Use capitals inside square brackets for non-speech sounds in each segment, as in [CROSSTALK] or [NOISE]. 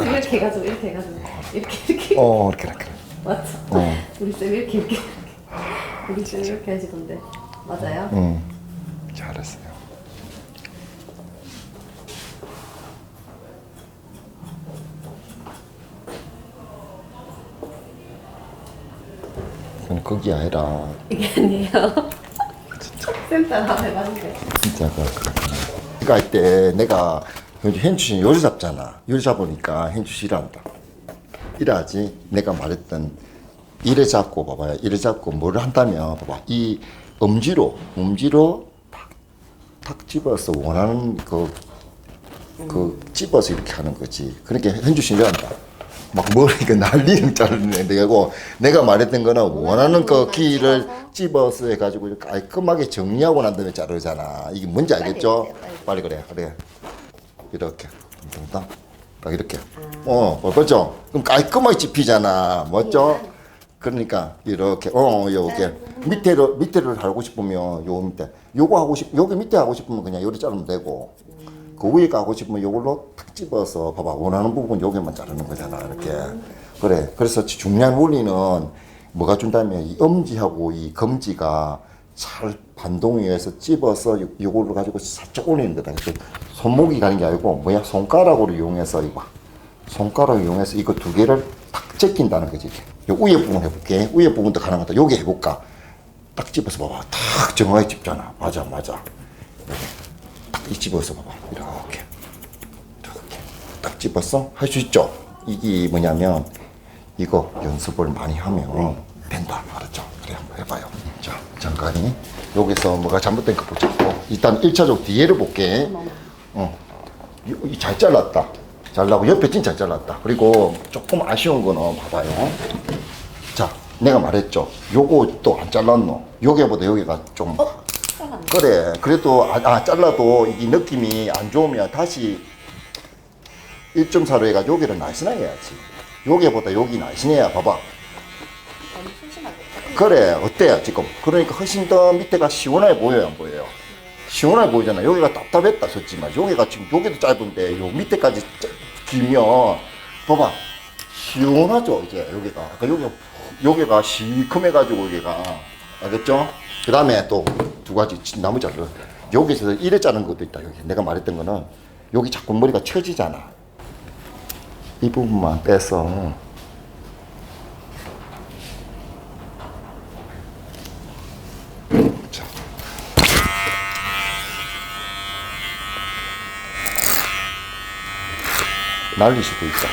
이렇게 해가지고 이렇게 해가지고 이렇게 이렇게. 어 이렇게 이렇게. 맞죠? 어. 우리 쌤 이렇게 이렇게 우리 쌤 이렇게 하시던데. 맞아요? 응. 잘했어요. 그건 그게 아니라 이게 아니에요. 쌤 따라 해봤는데 진짜 그 그거 할때 내가 현주씨 요리 잡잖아. 요리 잡으니까 현주씨 일한다. 이래야지. 내가 말했던 이래 잡고 봐봐요. 이래 잡고 뭘 한다면 봐봐. 이 엄지로 엄지로 탁, 탁 집어서 원하는 그, 그 집어서 이렇게 하는 거지. 그러니까 현주씨 일한다. 막 머리가 날리는 자르는 내고 내가 말했던 거는 원하는 그 길을 집어서? 해가지고 깔끔하게 정리하고 난 다음에 자르잖아. 이게 뭔지 알겠죠? 빨리 그래 그래 이렇게. 딱, 딱 이렇게. 어 뭐, 맞죠? 그럼 깔끔하게 집히잖아. 맞죠? 그러니까 이렇게 어 요게. 밑에를 밑에를 하고 싶으면 요 밑에. 요거 하고 싶 여기 밑에 하고 싶으면 그냥 요리 자르면 되고. 그 위에 하고 싶으면 요걸로 탁 집어서 봐봐. 원하는 부분 여기만 자르는 거잖아 이렇게. 그래. 그래서 중요한 원리는 뭐가 준다면 이 엄지하고 이 검지가 잘 반동에 의해서 집어서 요, 요걸로 가지고 살짝 올리는 거다. 손목이 가는 게 아니고 뭐야? 손가락으로 이용해서 이거. 손가락을 이용해서 이거 두 개를 탁 제낀다는 거지 요 위에 부분 해볼게. 위에 부분도 가능하다. 요게 해볼까? 딱 집어서 봐봐. 탁 정확하게 집잖아. 맞아 맞아. 딱 집어서 봐봐. 이렇게. 이렇게 딱 집었어 할수 있죠? 이게 뭐냐면 이거 연습을 많이 하면 된다. 알았죠? 그래 한번 해봐요. 자 잠깐이 여기서 뭐가 잘못된 거 보자 어, 일단 1차적 뒤에를 볼게. 어, 이- 이잘 잘랐다. 잘라고 옆에 진짜 잘 잘랐다. 그리고 조금 아쉬운 거는 봐봐요. 자 내가 말했죠. 요거 또 안 잘랐노? 요게보다 여기가 좀 그래. 그래도 아, 아, 잘라도 이 느낌이 안 좋으면 다시 1.4로 해가지고 여기를 날씬하게 해야지. 여기보다 여기 날씬해야 봐봐. 그래. 어때요 지금? 그러니까 훨씬 더 밑에가 시원하게 보여요 안 보여요? 시원하게 보이잖아. 여기가 답답했다 솔직히 여기가 지금 여기도 짧은데 요 밑에까지 짜- 길면 봐봐. 시원하죠 이제 여기가. 아까 여기 여기가 시큼해가지고 여기가 알겠죠? 그 다음에 또 두 가지 나무 잘라. 여기서 이래 자른 것도 있다 여기. 내가 말했던 거는 여기 자꾸 머리가 처지잖아. 이 부분만 빼서 날릴 수도 있다.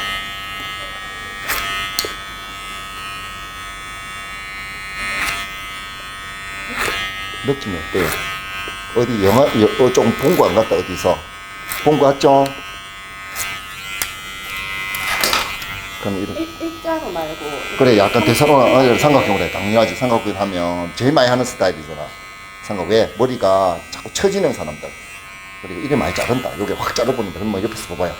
느낌이 어때요? 어디 영화, 여- 어, 좀 본거 안 갔다, 어디서? 본 거 같죠? 그럼. 일, 일자로 말고 그래 약간 대사로나 어, 삼각형으로 해 당연하지 삼각형 하면 제일 많이 하는 스타일이잖아 삼각 왜 머리가 자꾸 처지는 사람들 그리고 이래 많이 자른다 여기 확 자르보니까 그러면 옆에서 봐봐요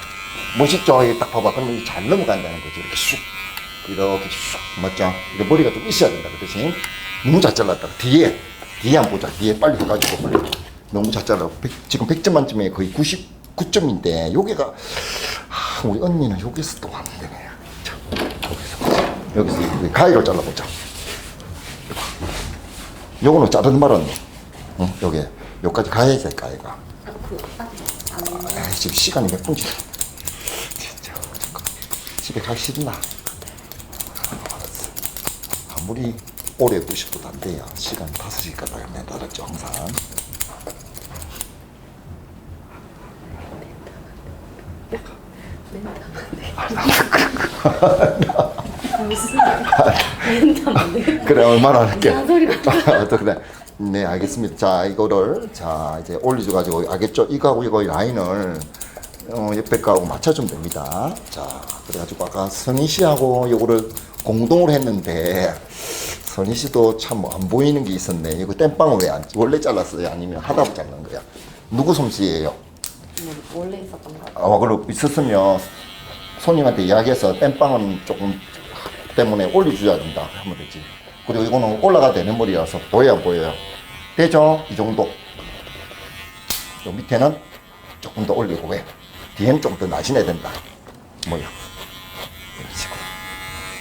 멋있죠 이게 딱 봐봐 그러면 잘 넘어간다는 거지. 이렇게 쑥 이렇게 쑥 맞죠? 이게 머리가 좀 있어야 된다 그렇지 너무 잘 잘랐다. 뒤에 뒤에 한번 보자. 뒤에 빨리 해가지고 빨리. 너무 잘 잘라 백- 지금 100점 만점에 거의 99점인데 여기가 아, 우리 언니는 여기서 또 안 되네. 자, 여기서. 여기서 이 가위로 잘라보자. 요거는 자르는 말은 응? 여기 여기까지 가야 될 가위가 아, 지금 시간이 몇 분지 집에 가기 싫나. 알았어 아무리 오래 보셔도 안 돼요. 시간 5시까지 가면 알았죠 항상. 그래 얼마나 할게. 또 [LAUGHS] 그래. 네 알겠습니다. 자 이거를 자 이제 올려줘 가지고 알겠죠? 이거하고 이거 라인을 어, 옆에 거하고 맞춰주면 됩니다 자 그래가지고 아까 선희 씨하고 이거를 공동으로 했는데 선희 씨도 참 안 보이는 게 있었네 이거 땜빵을 왜 안 원래 잘랐어요 아니면 하다 보자 잘른 거야 누구 솜씨예요 뭐, 원래 있었던 거 아, 그럼 있었으면 손님한테 이야기해서 땜빵은 조금 때문에 올려줘야 된다 하면 되지. 그리고 이거는 올라가 되는 머리라서 보여야 보여요. 되죠? 이 정도. 요 밑에는 조금 더 올리고 왜? 뒤에는 좀더 날씬해야 된다. 뭐야. 이런 식으로.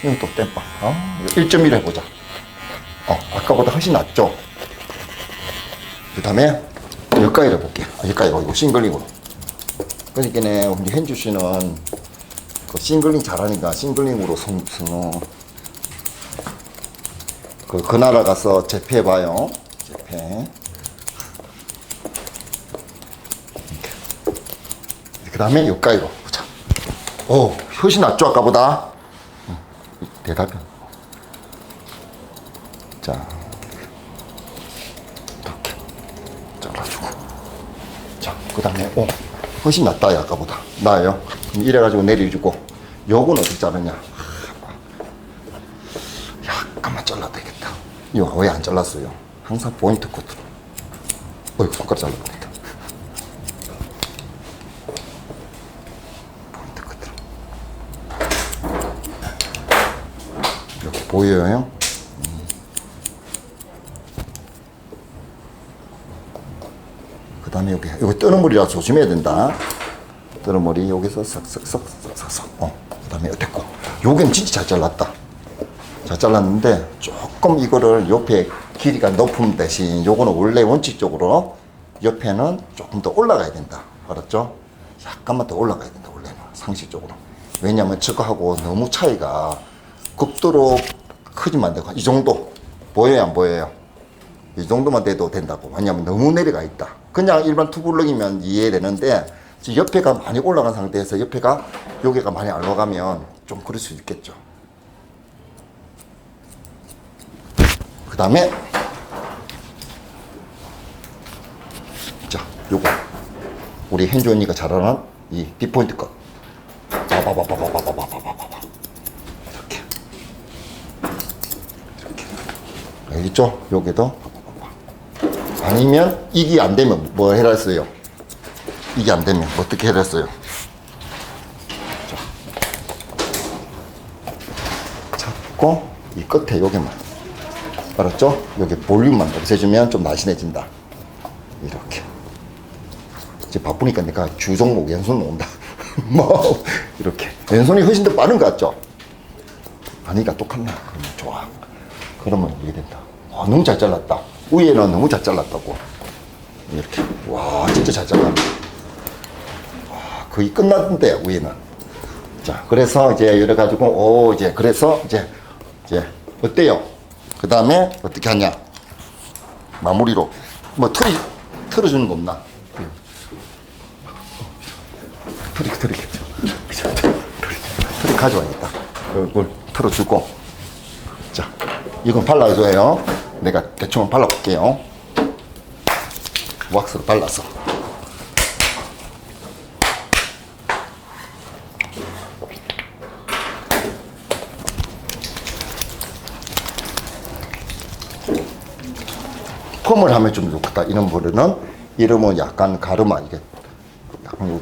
이건 또 땜빵. 어? 1.1 해보자. 어, 아까보다 훨씬 낫죠? 그 다음에 여기까지 해볼게요. 아, 여기까지, 이거 싱글링으로. 그러니까 우리 현주 씨는 그 싱글링 잘하니까 싱글링으로 성, 성, 그, 그 나라 가서 재패해봐요. 재패. 그 다음에 여기까지로 보자. 오, 훨씬 낫죠, 아까보다? 응, 대답은. 자, 이렇게 잘라주고. 자, 그 다음에, 오, 훨씬 낫다, 아까보다. 나아요. 이래가지고 내려주고. 요건 어떻게 자르냐. 약간만 잘라도 되겠다. 이거 왜 안 잘랐어요? 항상 포인트 코트로. 어이, 손가락 잘라버렸다. 포인트 코트로. 이렇게 보여요? 그 다음에 여기, 여기 뜨는 물이라 조심해야 된다. 뜨는 물이 여기서 싹싹싹싹싹. 어. 그 다음에 어땠고. 여기는 진짜 잘 잘랐다. 잘 잘랐는데 조금 이거를 옆에 길이가 높은 대신 요거는 원래 원칙적으로 옆에는 조금 더 올라가야 된다. 알았죠? 약간만 더 올라가야 된다. 원래는 상식적으로. 왜냐면 저거하고 너무 차이가 극도로 크지만 안 되고 이 정도 보여요 안 보여요? 이 정도만 돼도 된다고. 왜냐면 너무 내려가 있다. 그냥 일반 투블럭이면 이해되는데 옆에가 많이 올라간 상태에서 옆에가 여기가 많이 안 올라가면 좀 그럴 수 있겠죠. 그 다음에 자 요거 우리 현주 언니가 잘하는 이 뒷포인트 것 바바바바바바바바바바바 이렇게 이렇게 알겠죠? 여기도. 아니면 이게 안 되면 뭐 해라 했어요? 이게 안 되면 어떻게 해라 했어요? 자, 잡고 이 끝에 여기만 알았죠? 여기 볼륨만 없애주면 좀 날씬해진다. 이렇게. 이제 바쁘니까 내가 주 종목 왼손 놓는다. 뭐, 이렇게. 왼손이 훨씬 더 빠른 것 같죠? 아니까 똑같나? 그러면 좋아. 그러면 이게 된다. 와, 너무 잘 잘랐다. 위에는 너무 잘 잘랐다고. 이렇게. 와, 진짜 잘 잘랐네. 와, 거의 끝났는데, 위에는. 자, 그래서 이제 이래 가지고, 오, 이제, 그래서 이제, 이제, 어때요? 그 다음에 어떻게 하냐? 마무리로. 뭐, 틀이, 틀어주는 거 없나? 틀이, 틀이, 틀이, 틀이 가져와야겠다. 이걸 틀어주고. 자, 이건 발라줘요. 내가 대충 발라볼게요. 왁스로 발라서. 펌을 하면 좀 좋겠다. 이런 버릇은 이러면 약간 가르마 이게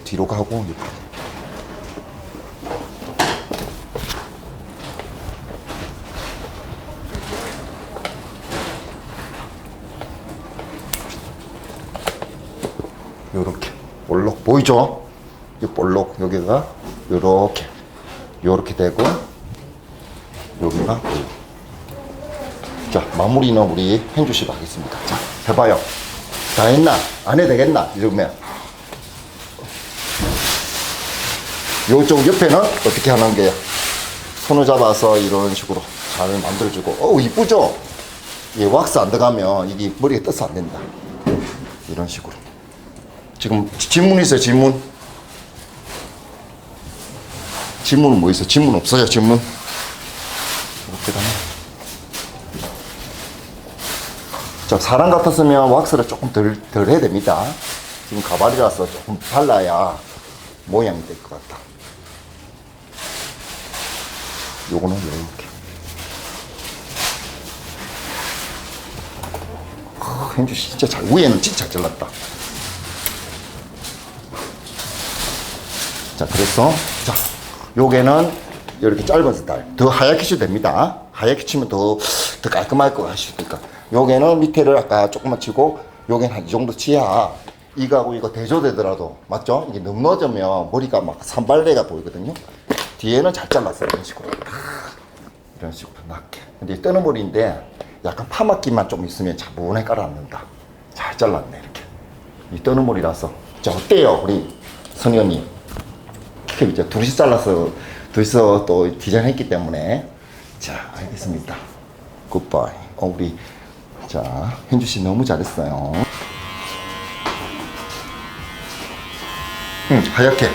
뒤로 가고 이렇게. 요렇게 볼록 보이죠? 이 볼록 여기가 요렇게 요렇게 되고 여기가. 자, 마무리는 우리 hen주 씨가 하겠습니다. 자, 해봐요. 다 했나? 안 해도 되겠나? 이러면. 요쪽 옆에는 어떻게 하는 게요? 손을 잡아서 이런 식으로 잘 만들어주고. 어우, 이쁘죠? 이 왁스 안 들어가면 이게 머리에 떠서 안 된다. 이런 식으로. 지금 질문 있어요, 질문? 질문은 뭐 있어요? 질문 없어요, 질문? 자, 사람 같았으면 왁스를 조금 덜, 덜 해야 됩니다. 지금 가발이라서 조금 발라야 모양이 될 것 같다. 요거는 이렇게. 아, 현주 씨 진짜 잘, 위에는 진짜 잘 잘랐다. 자, 그래서, 자, 요게는 이렇게 짧은 스타일. 더 하얗게 쳐도 됩니다. 하얗게 치면 더, 더 깔끔할 것 같으니까. 요게는 밑에를 아까 조금만 치고, 요게는 한 이 정도 치야 이거하고 이거 대조되더라도 맞죠? 이게 넘어지면 머리가 막 산발레가 보이거든요. 뒤에는 잘 잘랐어요 이런 식으로 탁 이런 식으로 낮게. 근데 뜨는 머리인데 약간 파마기만 좀 있으면 차분하게 깔아놓는다. 잘 잘랐네 이렇게. 이 뜨는 머리라서 자 어때요 우리 선희 언니? 이제 둘이서 잘라서 둘이서 또 디자인했기 때문에. 자 알겠습니다. 굿바이. 어 우리 자 현주 씨 너무 잘했어요. 응 하얗게.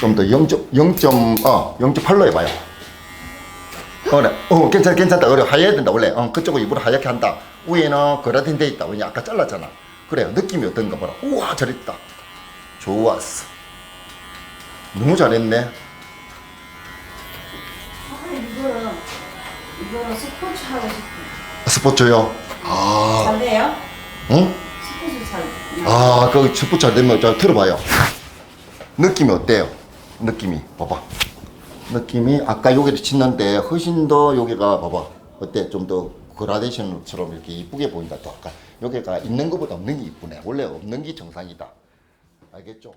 좀 더 0점 0점 어 0.8로 해봐요. 그래. 어 괜찮 괜찮다. 그래 하얘야 된다 원래. 어 그쪽은 일부러 하얗게 한다. 위에는 그라덴 돼 있다. 왜냐 아까 잘랐잖아. 그래 느낌이 어떤가 봐라. 우와 잘했다. 좋았어 너무 잘했네 선생님 이거는 이거는 스포츠 하고 싶어. 스포츠요 아 잘 돼요? 응? 스포츠 잘. 아, 그 스포츠 잘 되면 자 들어봐요. 느낌이 어때요? 느낌이 봐봐. 느낌이 아까 여기를 짓는데 훨씬 더 여기가 봐봐. 어때? 좀 더 그라데이션처럼 이렇게 이쁘게 보인다. 또 아까 여기가 있는 것보다 없는 게 이쁘네. 원래 없는 게 정상이다. 알겠죠?